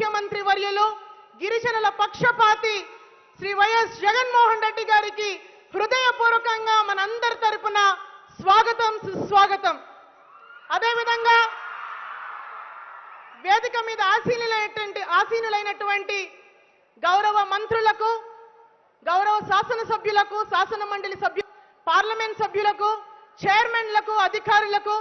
ముఖ్యమంత్రి వర్యులు గిరిజనుల పక్షపాతి శ్రీ వైఎస్ జగన్మోహన్ రెడ్డి గారికి హృదయపూర్వకంగా మనందరి తరపున స్వాగతం సుస్వాగతం. అదేవిధంగా వేదిక మీద ఆసీనులైనటువంటి ఆసీనులైనటువంటి గౌరవ మంత్రులకు గౌరవ శాసనసభ్యులకు శాసన మండలి సభ్యు పార్లమెంట్ సభ్యులకు చైర్మన్లకు అధికారులకు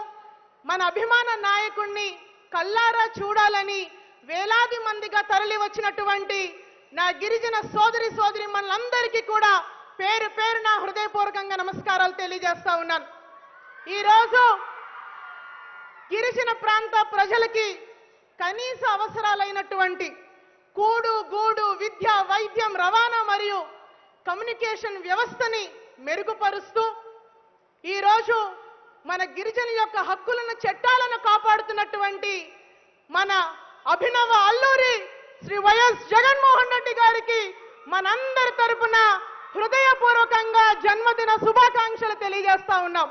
మన అభిమాన నాయకుణ్ణి కల్లారా చూడాలని వేలాది మందిగా తరలి వచ్చినటువంటి నా గిరిజన సోదరి సోదరి మనందరికీ కూడా పేరు పేరు నా హృదయపూర్వకంగా నమస్కారాలు తెలియజేస్తా ఉన్నాను. ఈరోజు గిరిజన ప్రాంత ప్రజలకి కనీస అవసరాలైనటువంటి కూడు గూడు విద్య వైద్యం రవాణా మరియు కమ్యూనికేషన్ వ్యవస్థని మెరుగుపరుస్తూ ఈరోజు మన గిరిజన యొక్క హక్కులను చట్టాలను కాపాడుతున్నటువంటి మన అభినవ అల్లూరి శ్రీ వైఎస్ జగన్మోహన్ రెడ్డి గారికి మనందరి తరపున హృదయపూర్వకంగా జన్మదిన శుభాకాంక్షలు తెలియజేస్తా ఉన్నాం.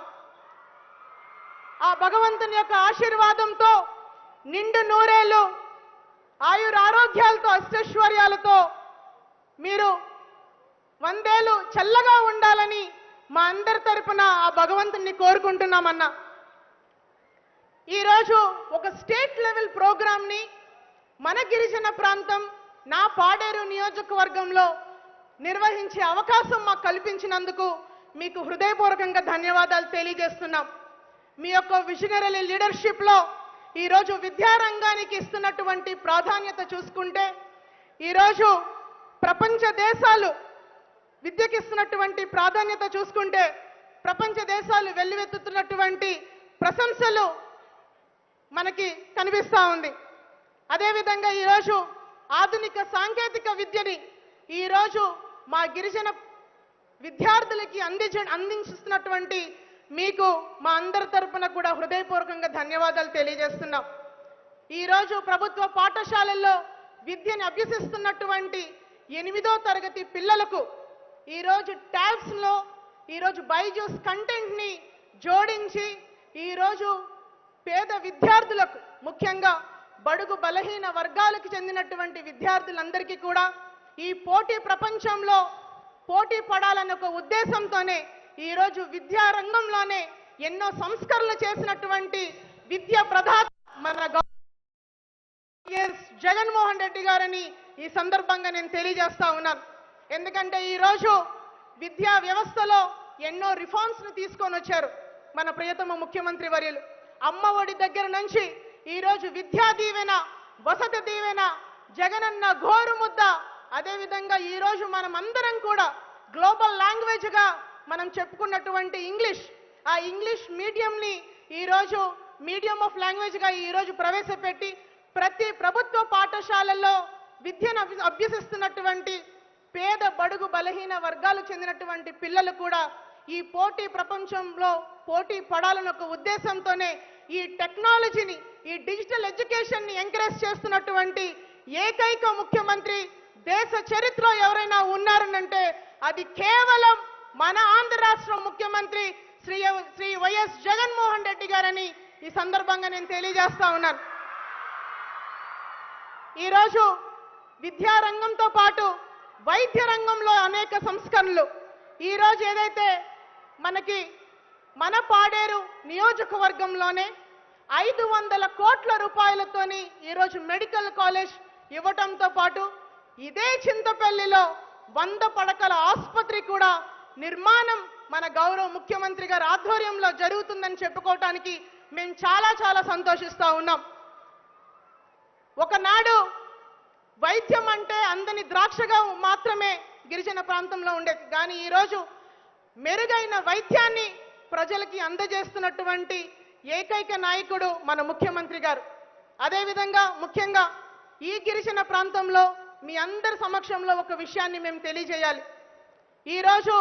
ఆ భగవంతుని యొక్క ఆశీర్వాదంతో నిండు నూరేళ్ళు ఆయుర ఆరోగ్యాలతో అష్టైశ్వర్యాలతో మీరు వందేళ్ళు చల్లగా ఉండాలని మా అందరి తరపున ఆ భగవంతుని కోరుకుంటున్నామన్నా. ఈరోజు ఒక స్టేట్ లెవెల్ ప్రోగ్రామ్ని మన గిరిజన ప్రాంతం నా పాడేరు నియోజకవర్గంలో నిర్వహించే అవకాశం మాకు కల్పించినందుకు మీకు హృదయపూర్వకంగా ధన్యవాదాలు తెలియజేస్తున్నాం. మీ యొక్క విజనరీ లీడర్షిప్లో ఈరోజు విద్యారంగానికి ఇస్తున్నటువంటి ప్రాధాన్యత చూసుకుంటే ఈరోజు ప్రపంచ దేశాలు విద్యకి ఇస్తున్నటువంటి ప్రాధాన్యత చూసుకుంటే ప్రపంచ దేశాలు వెల్లువెత్తుతున్నటువంటి ప్రశంసలు మనకి కనిపిస్తూ ఉంది. అదేవిధంగా ఈరోజు ఆధునిక సాంకేతిక విద్యని ఈరోజు మా గిరిజన విద్యార్థులకి అందించ అందించిస్తున్నటువంటి మీకు మా అందరి తరపున కూడా హృదయపూర్వకంగా ధన్యవాదాలు తెలియజేస్తున్నాం. ఈరోజు ప్రభుత్వ పాఠశాలల్లో విద్యను అభ్యసిస్తున్నటువంటి ఎనిమిదో తరగతి పిల్లలకు ఈరోజు ట్యాబ్స్లో ఈరోజు బైజూస్ కంటెంట్ని జోడించి ఈరోజు పేద విద్యార్థులకు ముఖ్యంగా బడుగు బలహీన వర్గాలకు చెందినటువంటి విద్యార్థులందరికీ కూడా ఈ పోటీ ప్రపంచంలో పోటీ పడాలన్న ఒక ఉద్దేశంతోనే ఈరోజు విద్యారంగంలోనే ఎన్నో సంస్కరణలు చేసినటువంటి విద్యా ప్రధాత మన జగన్మోహన్ రెడ్డి గారని ఈ సందర్భంగా నేను తెలియజేస్తా ఉన్నాను ఎందుకంటే ఈరోజు విద్యా వ్యవస్థలో ఎన్నో రిఫార్మ్స్ను తీసుకొని వచ్చారు మన ప్రియతమ ముఖ్యమంత్రి వర్యులు. అమ్మ ఒడి దగ్గర నుంచి ఈరోజు విద్యా దీవెన వసతి దీవెన జగనన్న ఘోరు ముద్ద. అదేవిధంగా ఈరోజు మనం అందరం కూడా గ్లోబల్ లాంగ్వేజ్గా మనం చెప్పుకున్నటువంటి ఇంగ్లీష్. ఆ ఇంగ్లీష్ మీడియంని ఈరోజు మీడియం ఆఫ్ లాంగ్వేజ్గా ఈరోజు ప్రవేశపెట్టి ప్రతి ప్రభుత్వ పాఠశాలల్లో విద్యను అభ్యసిస్తున్నటువంటి పేద బడుగు బలహీన వర్గాలు చెందినటువంటి పిల్లలు కూడా ఈ పోటీ ప్రపంచంలో పోటీ పడాలన్న ఒక ఉద్దేశంతోనే ఈ టెక్నాలజీని ఈ డిజిటల్ ఎడ్యుకేషన్ని ఎంకరేజ్ చేస్తున్నటువంటి ఏకైక ముఖ్యమంత్రి దేశ చరిత్రలో ఎవరైనా ఉన్నారనంటే అది కేవలం మన ఆంధ్ర రాష్ట్ర ముఖ్యమంత్రి శ్రీ శ్రీ వైఎస్ జగన్మోహన్ రెడ్డి గారని ఈ సందర్భంగా నేను తెలియజేస్తా ఉన్నాను. ఈరోజు విద్యారంగంతో పాటు వైద్య రంగంలో అనేక సంస్కరణలు. ఈరోజు ఏదైతే మనకి మన పాడేరు నియోజకవర్గంలోనే ఐదు వందల కోట్ల రూపాయలతోని ఈరోజు మెడికల్ కాలేజ్ ఇవ్వటంతో పాటు ఇదే చింతపల్లిలో వంద పడకల ఆసుపత్రి కూడా నిర్మాణం మన గౌరవ ముఖ్యమంత్రి గారి ఆధ్వర్యంలో జరుగుతుందని చెప్పుకోవటానికి మేము చాలా చాలా సంతోషిస్తూ ఉన్నాం. ఒకనాడు వైద్యం అంటే అందని ద్రాక్షగా మాత్రమే గిరిజన ప్రాంతంలో ఉండేది. కానీ ఈరోజు మెరుగైన వైద్యాన్ని ప్రజలకి అందజేస్తున్నటువంటి ఏకైక నాయకుడు మన ముఖ్యమంత్రి గారు. అదేవిధంగా ముఖ్యంగా ఈ గిరిజన ప్రాంతంలో మీ అందరి సమక్షంలో ఒక విషయాన్ని మేము తెలియజేయాలి. ఈరోజు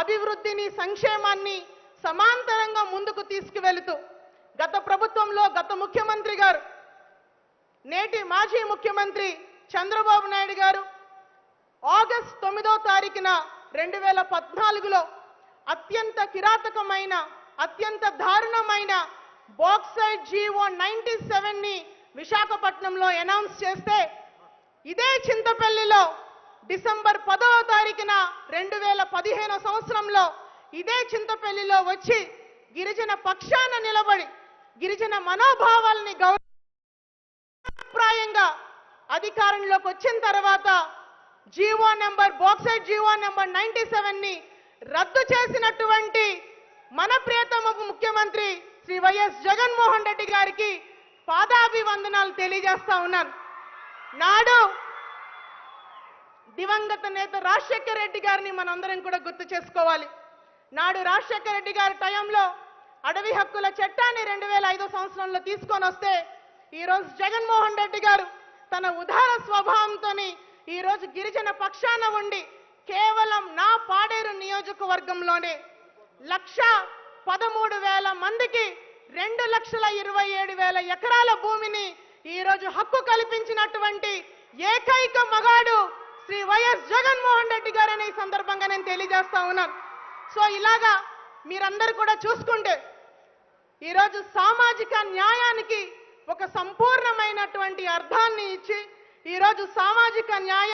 అభివృద్ధిని సంక్షేమాన్ని సమాంతరంగా ముందుకు తీసుకువెళుతూ గత ప్రభుత్వంలో గత ముఖ్యమంత్రి గారు నేటి మాజీ ముఖ్యమంత్రి చంద్రబాబు నాయుడు గారు ఆగస్ట్ తొమ్మిదో తారీఖున రెండు వేల పద్నాలుగులో అత్యంత కిరాతకమైన అత్యంత దారుణమైన బాక్సైడ్ జీవో నైన్టీ సెవెన్ని విశాఖపట్నంలో అనౌన్స్ చేస్తే ఇదే చింతపల్లిలో డిసెంబర్ పదవ తారీఖున రెండు వేల పదిహేను సంవత్సరంలో ఇదే చింతపల్లిలో వచ్చి గిరిజన పక్షాన నిలబడి గిరిజన మనోభావాల్ని గౌరవప్రాయంగా అధికారంలోకి వచ్చిన తర్వాత GO number bauxite GO number ninety సెవెన్ని రద్దు చేసినటువంటి మన ప్రియతమ ముఖ్యమంత్రి శ్రీ వైఎస్ జగన్మోహన్ రెడ్డి గారికి పాదాభివందనాలు తెలియజేస్తా ఉన్నాను. నాడు దివంగత నేత రాజశేఖర్ రెడ్డి గారిని మనందరం కూడా గుర్తు చేసుకోవాలి. నాడు రాజశేఖర్ రెడ్డి గారి టైంలో అడవి హక్కుల చట్టాన్ని రెండు వేల ఐదో సంవత్సరంలో తీసుకొని వస్తే ఈరోజు జగన్మోహన్ రెడ్డి గారు తన ఉదార స్వభావంతో ఈరోజు గిరిజన పక్షాన ఉండి కేవలం నా పాడేరు నియోజకవర్గంలోనే లక్ష పదమూడు వేల మందికి రెండు లక్షల ఇరవై ఏడు వేల ఎకరాల భూమిని ఈరోజు హక్కు కల్పించినటువంటి ఏకైక మగాడు శ్రీ వైఎస్ జగన్మోహన్ రెడ్డి గారని ఈ సందర్భంగా నేను తెలియజేస్తా ఉన్నాను. సో ఇలాగా మీరందరూ కూడా చూసుకుంటే ఈరోజు సామాజిక న్యాయానికి ఒక సంపూర్ణమైనటువంటి అర్థాన్ని ఇచ్చి ఈరోజు సామాజిక న్యాయం